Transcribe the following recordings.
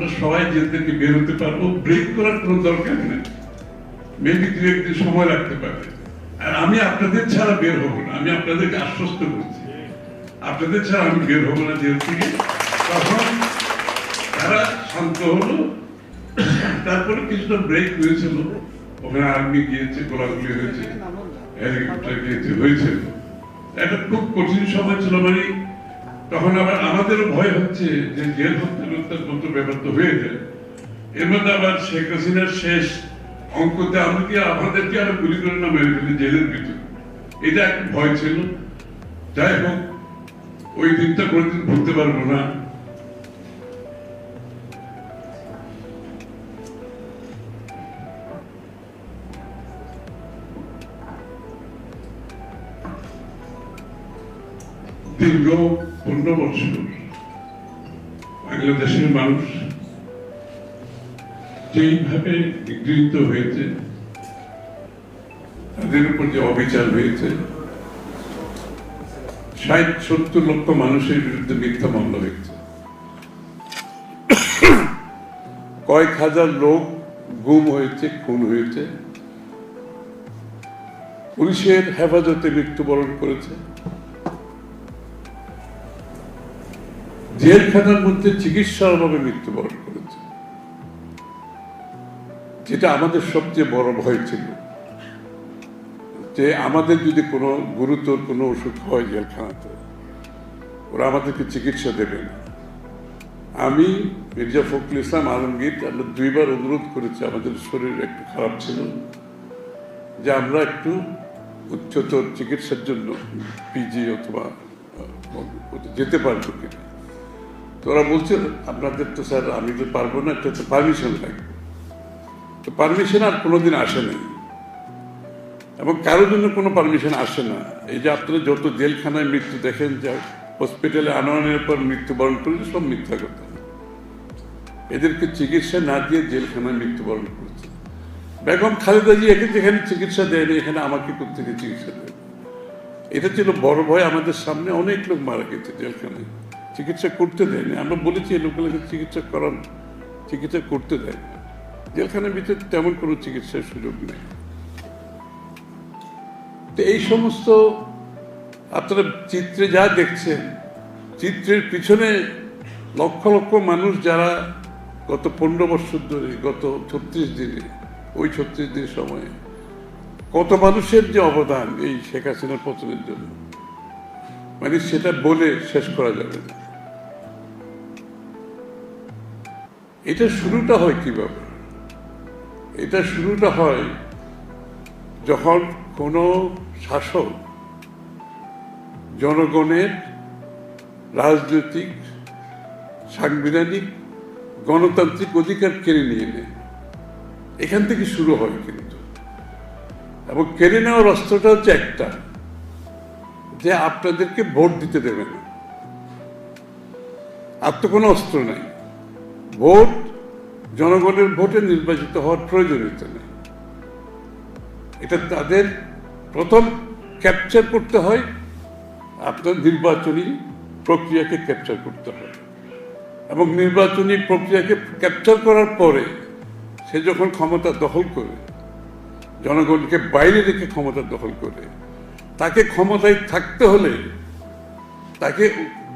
আমরা সবাই জেল থেকে বের হতে পারব ব্রেক করার কোনো দরকার নেই। মেবি দু একদিন সময় লাগতে পারে। আর আমি আপনাদের ছাড়া বের হব না। আমি আপনাদেরকে আশ্বস্ত করছি। আপনাদের ছাড়া আমি বের হব না জেল থেকে তখন তারা শান্ত হলো। তারপরে কিছুটা ব্রেক হয়েছিল ওখানে আর্মি গিয়েছে, গোলাগুলি হয়েছে হেলিকপ্টার গিয়েছে হয়েছিল একটা খুব কঠিন সময় ছিল মানে তখন আবার আমাদেরও ভয় হচ্ছে যে জেল হত্যা হত্যার মতো ব্যাপার তো হয়ে যায়। এর মধ্যে আবার শেখ হাসিনার শেষ অঙ্কতে আমরা কি আমাদেরকে আরও গুলি করে না মেরে ফেলি জেলের ভিতরে? এটা একটা ভয় ছিল। যাই হোক, ওই দিনটা কোনোদিন ভুলতে পারব না। দীর্ঘ পনেরো বছর বাংলাদেশের মানুষ যেইভাবে নিগৃহীত হয়েছে, তাদের উপর যে অবিচার হয়েছে, ষাট, সত্তর লক্ষ মানুষের বিরুদ্ধে মিথ্যা মামলা হয়েছে। কয়েক হাজার লোক গুম হয়েছে, খুন হয়েছে। পুলিশের হেফাজতে মৃত্যুবরণ করেছে। জেলখানার মধ্যে চিকিৎসার অভাবে মৃত্যুবরণ করেছে। যেটা আমাদের সবচেয়ে বড় ভয় ছিল। যে আমাদের যদি কোনো গুরুতর কোনো অসুখ হয় জেলখানাতে, ওরা আমাদেরকে চিকিৎসা দেবে না। আমি, মির্জা ফখরুল ইসলাম আলমগীর, আমরা দুইবার অনুরোধ করেছি, আমাদের শরীর একটু খারাপ ছিল যে আমরা একটু উচ্চতর চিকিৎসার জন্য পিজি অথবা যেতে পারব কিনা। তো ওরা বলছে আপনাদের তো স্যার, আমি তো পারব না একটা তো পারমিশন লাগবে। তো পারমিশন আর কোনোদিন আসে নাই। এবং কারোর জন্য কোনো পারমিশন আসে না। এই যে আপনারা যত জেলখানায় মৃত্যু দেখেন, যে হসপিটালে আনয়নের পর মৃত্যুবরণ করলে সব মিথ্যা কথা এদেরকে চিকিৎসা না দিয়ে জেলখানায় মৃত্যুবরণ করেছে। বেগম খালেদা জি একে যেখানে চিকিৎসা দেয়নি, এখানে আমাকে কোথেকে চিকিৎসা দেয় এটা ছিল বড় ভয় আমাদের সামনে। অনেক লোক মারা গেছে জেলখানায়। চিকিৎসা করতে দেয়নি। আমরা বলেছি এই লোকগুলোকে চিকিৎসা করান, চিকিৎসা করতে দেয়। জেলখানার ভিতরে তেমন কোনো চিকিৎসার সুযোগ নেই। তো এই সমস্ত আপনারা চিত্রে যা দেখছেন, চিত্রের পিছনে লক্ষ লক্ষ মানুষ যারা গত পনেরো বছর ধরে, গত ছত্রিশ দিনে, ওই ছত্রিশ দিন সময়ে কত মানুষের যে অবদান এই শেখ হাসিনার পতনের জন্য মানে সেটা বলে শেষ করা যাবে না। এটা শুরুটা হয় কীভাবে? এটা শুরুটা হয় যখন কোনো শাসক জনগণের রাজনৈতিক, সাংবিধানিক, গণতান্ত্রিক অধিকার কেড়ে নিয়ে নেয়। এখান থেকে শুরু হয় কিন্তু। এবং কেড়ে নেওয়ার অস্ত্রটা হচ্ছে একটা, যে আপনাদেরকে ভোট দিতে দেবে না। আর তো কোনো অস্ত্র নাই। ভোট জনগণের ভোটে নির্বাচিত হওয়ার প্রয়োজনীয়তা নেই। এটা তাদের প্রথম ক্যাপচার করতে হয়, আপনার নির্বাচনী প্রক্রিয়াকে ক্যাপচার করতে হয় এবং নির্বাচনী প্রক্রিয়াকে ক্যাপচার করার পরে সে যখন ক্ষমতা দখল করে, জনগণকে বাইরে রেখে ক্ষমতা দখল করে, তাকে ক্ষমতায় থাকতে হলে তাকে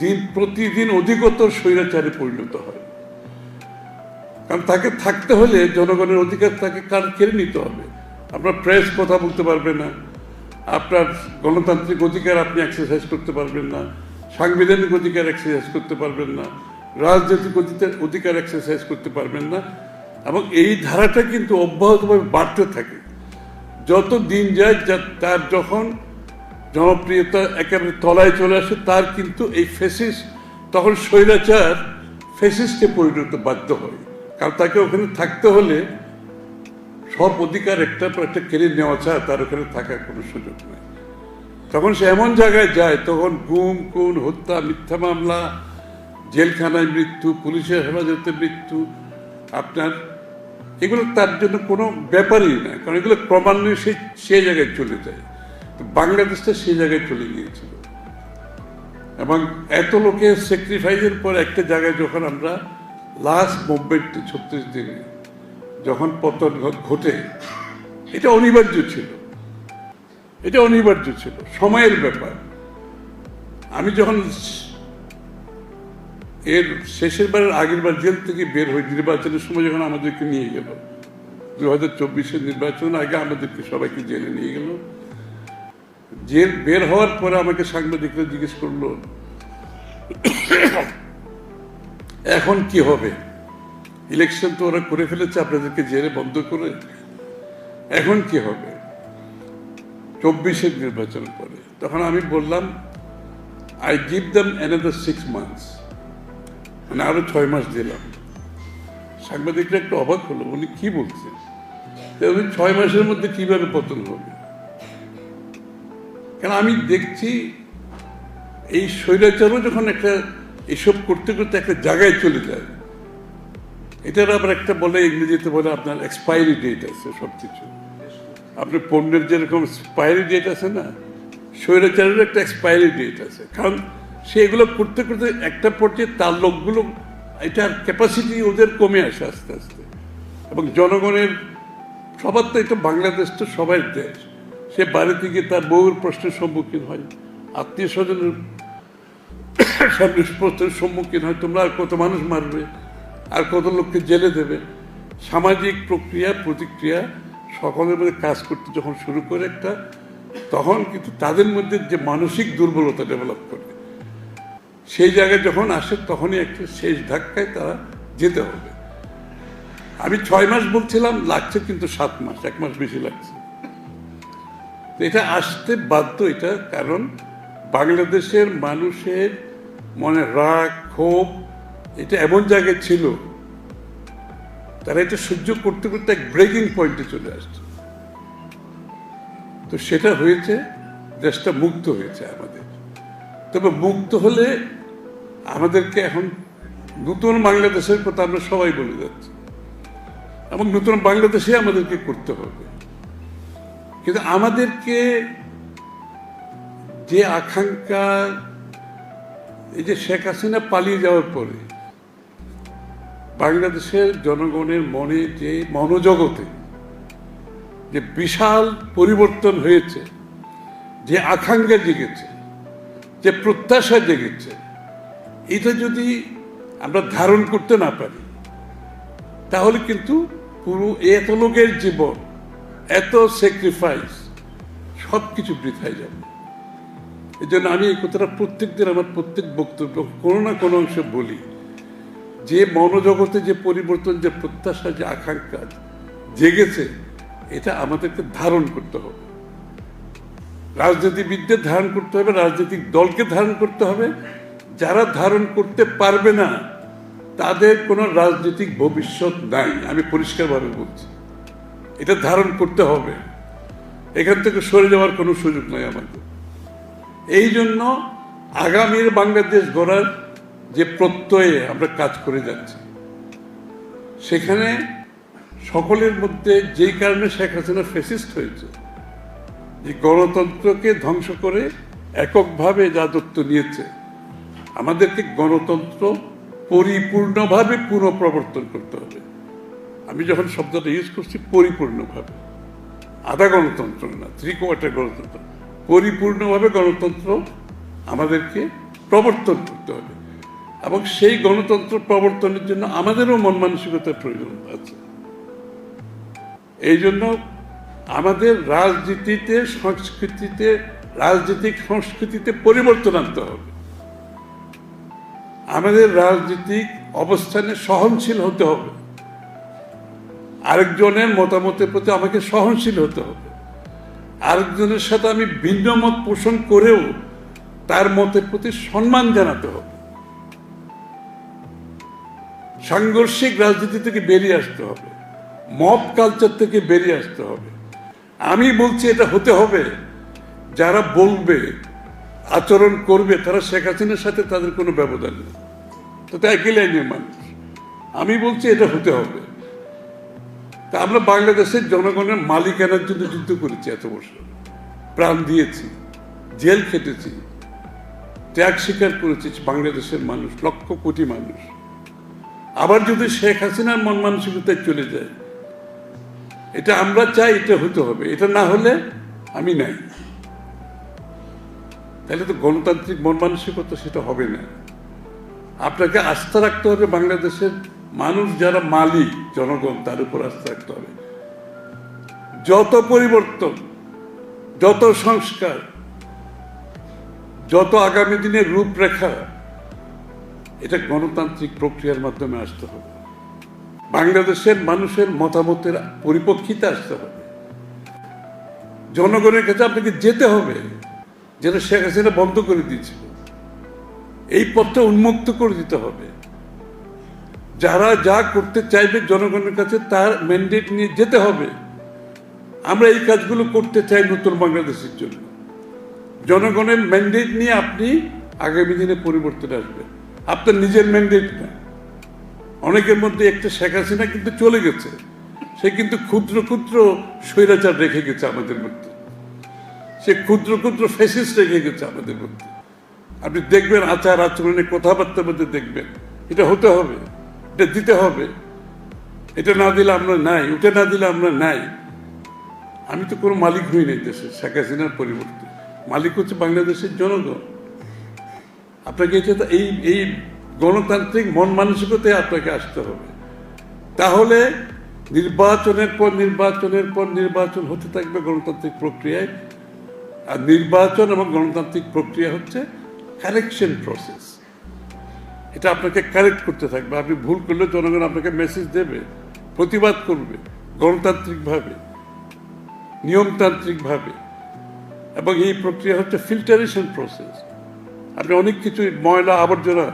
দিন প্রতিদিন অধিকতর স্বৈরাচারে পরিণত হয়। কারণ তাকে থাকতে হলে জনগণের অধিকার তাকে কার কেড়ে নিতে হবে। আপনার প্রেস কথা বলতে পারবে না। আপনার গণতান্ত্রিক অধিকার আপনি এক্সারসাইজ করতে পারবেন না। সাংবিধানিক অধিকার এক্সারসাইজ করতে পারবেন না। রাজনৈতিক অধিকার অধিকার এক্সারসাইজ করতে পারবেন না। এবং এই ধারাটা কিন্তু অব্যাহতভাবে বাড়তে থাকে। যত দিন যায়, যা- তার যখন জনপ্রিয়তা একেবারে তলায় চলে আসে, তার কিন্তু এই ফেসিস তখন স্বৈরাচার ফেসিসকে পরিণত বাধ্য হয়। কারণ তাকে ওখানে থাকতে হলে সব অধিকার একটা পর একটা কেড়ে নেওয়া ছাড়া তার ওখানে থাকার কোনো সুযোগ নেই। তখন সে এমন জায়গায় যায়, তখন গুম, খুন, হত্যা, মিথ্যা মামলা, জেলখানায় মৃত্যু, পুলিশের হেফাজতে মৃত্যু, আপনার এগুলো তার জন্য কোনো ব্যাপারই না, কারণ এগুলো ক্রমান্বয়ে সে সে জায়গায় চলে যায়। তো বাংলাদেশটা সেই জায়গায় চলে গিয়েছিল। এবং এত লোকের স্যাক্রিফাইসের পর একটা জায়গায় যখন আমরা লাস্ট মুভমেন্টে ছত্রিশ দিনে, যখন পতন ঘটে, এটা অনিবার্য ছিল। এটা অনিবার্য ছিল, সময়ের ব্যাপার। আমি যখন এর শেষের বারের আগের বার জেল থেকে বের হই, নির্বাচনের সময় যখন আমাদেরকে নিয়ে গেল দু হাজার চব্বিশের নির্বাচন আগে আমাদেরকে সবাইকে জেলে নিয়ে গেল। জেল বের হওয়ার পরে আমাকে সাংবাদিকরা জিজ্ঞেস করল এখন কি হবে? ইলেকশন তো ওরা করে ফেলেছে, আপনাদেরকে জেলে বন্ধ করে। এখন কি হবে? চব্বিশের নির্বাচনের পরে। তখন আমি বললাম I give them another six months মানে আরও ছয় মাস দিলাম। সাংবাদিকরা একটু অবাক হলো, উনি কি বলছেন? ছয় মাসের মধ্যে কীভাবে পতন হবে? কেন আমি দেখছি, এই স্বৈরাচারও যখন একটা এসব করতে করতে একটা জায়গায় চলে যায়। এটার আবার একটা বলে ইংরেজিতে বলে আপনার এক্সপায়ারি ডেট আছে সবকিছু। আপনি পণ্যের যেরকম এক্সপায়ারি ডেট আছে না, স্বৈরাচারের একটা এক্সপায়ারি ডেট আছে। কারণ সে এগুলো করতে করতে একটা পর্যায়ে তার লোকগুলো, এটার ক্যাপাসিটি ওদের কমে আসে আস্তে আস্তে। এবং জনগণের, সবার তো এটা বাংলাদেশ তো সবাই দেশ। সে বাড়ি থেকে তার বউয়ের প্রশ্নের সম্মুখীন হয়। আত্মীয় স্বজনের সামনে সম্মুখীন হয়, তোমরা আর কত মানুষ মারবে, আর কত লোককে জেলে দেবে। সামাজিক প্রক্রিয়া, প্রতিক্রিয়া, সকলের মধ্যে কাজ করতে যখন শুরু করে একটা, তখন কিন্তু তাদের মধ্যে যে মানসিক দুর্বলতা ডেভেলপ করে। সেই জায়গায় যখন আসে, তখনই একটা শেষ ধাক্কায় তারা যেতে হবে। আমি ছয় মাস বলছিলাম, লাগছে কিন্তু সাত মাস, এক মাস বেশি লাগছে। এটা আসতে বাধ্য এটা, কারণ বাংলাদেশের মানুষের মনে রাগ, ক্ষোভ, এটা এমন জায়গায় ছিল, তারা এটা সহ্য করতে করতে এক ব্রেকিং পয়েন্টে চলে আসছে। তো সেটা হয়েছে, দেশটা মুক্ত হয়েছে আমাদের। তবে মুক্ত হলে আমাদেরকে এখন নতুন বাংলাদেশের কথা আমরা সবাই বলে যাচ্ছি। এবং নতুন বাংলাদেশে আমাদেরকে করতে হবে। কিন্তু আমাদেরকে যে আকাঙ্ক্ষা এই যে শেখ হাসিনা পালিয়ে যাওয়ার পরে বাংলাদেশের জনগণের মনে যে মনোজগতে যে বিশাল পরিবর্তন হয়েছে, যে আকাঙ্ক্ষা জেগেছে, যে প্রত্যাশা জেগেছে, এটা যদি আমরা ধারণ করতে না পারি, তাহলে কিন্তু পুরো এত লোকের জীবন, এত স্যাক্রিফাইস সব কিছু বৃথায় যাবে। এই জন্য আমি এই কথাটা প্রত্যেক দিন আমার প্রত্যেক বক্তব্য, কোনো না কোনো অংশে বলি। যে মনোজগতে যে পরিবর্তন, যে প্রত্যাশা, যে আকাঙ্ক্ষা জেগেছে, এটা আমাদেরকে ধারণ করতে হবে। রাজনীতিবিদদের ধারণ করতে হবে, রাজনৈতিক দলকে ধারণ করতে হবে। যারা ধারণ করতে পারবে না, তাদের কোনো রাজনৈতিক ভবিষ্যৎ নাই, আমি পরিষ্কারভাবে বলছি। এটা ধারণ করতে হবে। এখান থেকে সরে যাওয়ার কোনো সুযোগ নাই আমাদের। এই জন্য আগামীর বাংলাদেশ গড়ার যে প্রত্যয়ে আমরা কাজ করে যাচ্ছি, সেখানে সকলের মধ্যে যেই কারণে শেখ হাসিনা ফেসিস্ট হয়েছে, যে গণতন্ত্রকে ধ্বংস করে এককভাবে রাজত্ব নিয়েছে, আমাদেরকে গণতন্ত্র পরিপূর্ণভাবে পুনঃপ্রবর্তন করতে হবে। আমি যখন শব্দটা ইউজ করছি, পরিপূর্ণভাবে। আধা গণতন্ত্র না থ্রি কোয়ার্টার গণতন্ত্র। পরিপূর্ণভাবে গণতন্ত্র আমাদেরকে প্রবর্তন করতে হবে। এবং সেই গণতন্ত্র প্রবর্তনের জন্য আমাদেরও মন মানসিকতার প্রয়োজন আছে। এই জন্য আমাদের রাজনীতিতে, সংস্কৃতিতে, রাজনৈতিক সংস্কৃতিতে পরিবর্তন আনতে হবে। আমাদের রাজনৈতিক অবস্থানে সহনশীল হতে হবে। আরেকজনের মতামতের প্রতি আমাকে সহনশীল হতে হবে। আরেকজনের সাথে আমি ভিন্ন মত পোষণ করেও তার মতের প্রতি সম্মান জানাতে হবে। সাংঘর্ষিক রাজনীতি থেকে বেরিয়ে আসতে হবে। মব কালচার থেকে বেরিয়ে আসতে হবে। আমি বলছি এটা হতে হবে, যারা বলবে, আচরণ করবে, তারা শেখ হাসিনার সাথে তাদের কোনো ব্যবধান নেই। তো তাই লাইনের মানুষ। আমি বলছি এটা হতে হবে। তা আমরা বাংলাদেশের জনগণের মালিকানার জন্য যুদ্ধ করেছি এত বছর। প্রাণ দিয়েছি, জেল খেটেছি, ত্যাগ স্বীকার করেছি বাংলাদেশের মানুষ, লক্ষ কোটি মানুষ। আবার যদি শেখ হাসিনার মন মানসিকতায় চলে যায়, এটা আমরা চাই, এটা হতে হবে। এটা না হলে আমি নাই। তাহলে তো গণতান্ত্রিক মন মানসিকতা সেটা হবে না। আপনাকে আস্থা রাখতে হবে বাংলাদেশের মানুষ যারা মালিক, জনগণ, তার উপর আস্থা রাখতে হবে। যত পরিবর্তন, যত সংস্কার, যত আগামী দিনের রূপরেখা, এটা গণতান্ত্রিক প্রক্রিয়ার মাধ্যমে আসতে হবে। বাংলাদেশের মানুষের মতামতের পরিপ্রেক্ষিতে আসতে হবে। জনগণের কাছে আপনাকে যেতে হবে, যেটা শেখ হাসিনা বন্ধ করে দিয়েছিল। এই পথটা উন্মুক্ত করে দিতে হবে। যারা যা করতে চাইবে জনগণের কাছে, তার ম্যান্ডেট নিয়ে যেতে হবে। আমরা এই কাজগুলো করতে চাই নতুন বাংলাদেশের জন্য। জনগণের ম্যান্ডেট নিয়ে আপনি আগামী দিনে পরিবর্তন আসবে আপনার নিজের ম্যান্ডেট না অনেকের মধ্যে একটা শেখ হাসিনা কিন্তু চলে গেছে। সে কিন্তু ক্ষুদ্র ক্ষুদ্র স্বৈরাচার রেখে গেছে আমাদের মধ্যে। সে ক্ষুদ্র ক্ষুদ্র ফেসিস রেখে গেছে আমাদের মধ্যে। আপনি দেখবেন আচার আচরণে কথাবার্তার মধ্যে দেখবেন। এটা হতে হবে। এটা দিতে হবে। এটা না দিলে আমরা নাই, ওটা না দিলে আমরা নাই। আমি তো কোনো মালিক হই নাই দেশে, শেখ হাসিনার পরিবর্তে। মালিক হচ্ছে বাংলাদেশের জনগণ। আপনাকে এটা এই এই গণতান্ত্রিক মন মানসিকতায় আপনাকে আসতে হবে। তাহলে নির্বাচনের পর নির্বাচনের পর নির্বাচন হতে থাকবে গণতান্ত্রিক প্রক্রিয়ায়। আর নির্বাচন এবং গণতান্ত্রিক প্রক্রিয়া হচ্ছে কারেকশন প্রসেস এটা আপনাকে কারেক্ট করতে থাকবে। আপনি ভুল করলে জনগণ আপনাকে মেসেজ দেবে, প্রতিবাদ করবে, গণতান্ত্রিকভাবে, নিয়মতান্ত্রিকভাবে। এবং এই প্রক্রিয়া হচ্ছে ফিল্টারেশন প্রসেস আপনি অনেক কিছু ময়লা আবর্জনা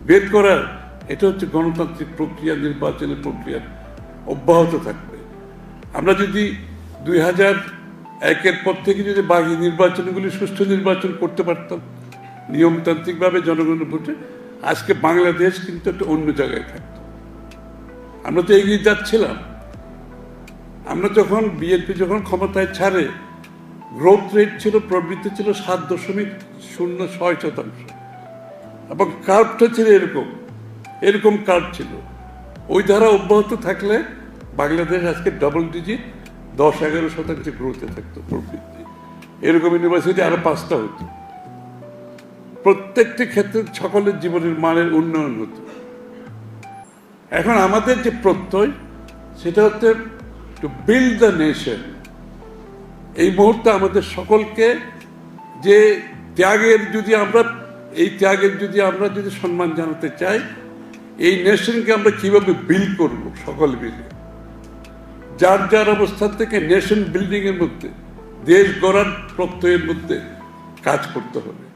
বের করার, এটা হচ্ছে গণতান্ত্রিক প্রক্রিয়া নির্বাচনের প্রক্রিয়া অব্যাহত থাকবে। আমরা যদি দুই হাজার একের পর থেকে যদি বাকি নির্বাচনগুলি সুষ্ঠু নির্বাচন করতে পারতাম, নিয়মতান্ত্রিকভাবে জনগণের ভোটে আজকে বাংলাদেশ কিন্তু একটা অন্য জায়গায় থাকতো। আমরা তো এগিয়ে যাচ্ছিলাম। আমরা যখন বিএনপি যখন ক্ষমতায় ছাড়ে গ্রোথ রেট ছিল প্রবৃত্তি ছিল সাত দশমিক শূন্য ছয় শতাংশ। এবং কার্ভটা ছিল এরকম। এরকম কার্ভ ছিল। ওই ধারা অব্যাহত থাকলে বাংলাদেশ আজকে ডাবল ডিজিট দশ এগারো শতাংশ গ্রোথে থাকতো প্রবৃদ্ধি। এরকম ইউনিভার্সিটি আরও পাঁচটা হতো প্রত্যেকটি ক্ষেত্রে সকলের জীবনের মানের উন্নয়ন হতো। এখন আমাদের যে প্রত্যয়, সেটা হচ্ছে টু বিল্ড দ্য নেশন এই মুহূর্তে আমাদের সকলকে যে ত্যাগের যদি আমরা, এই ত্যাগের যদি আমরা যদি সম্মান জানাতে চাই, এই নেশনকে আমরা কীভাবে বিল্ড করব সকল মিলে? যার যার অবস্থান থেকে নেশন বিল্ডিং এর মধ্যে, দেশ গড়ার প্রত্যয়ের মধ্যে কাজ করতে হবে।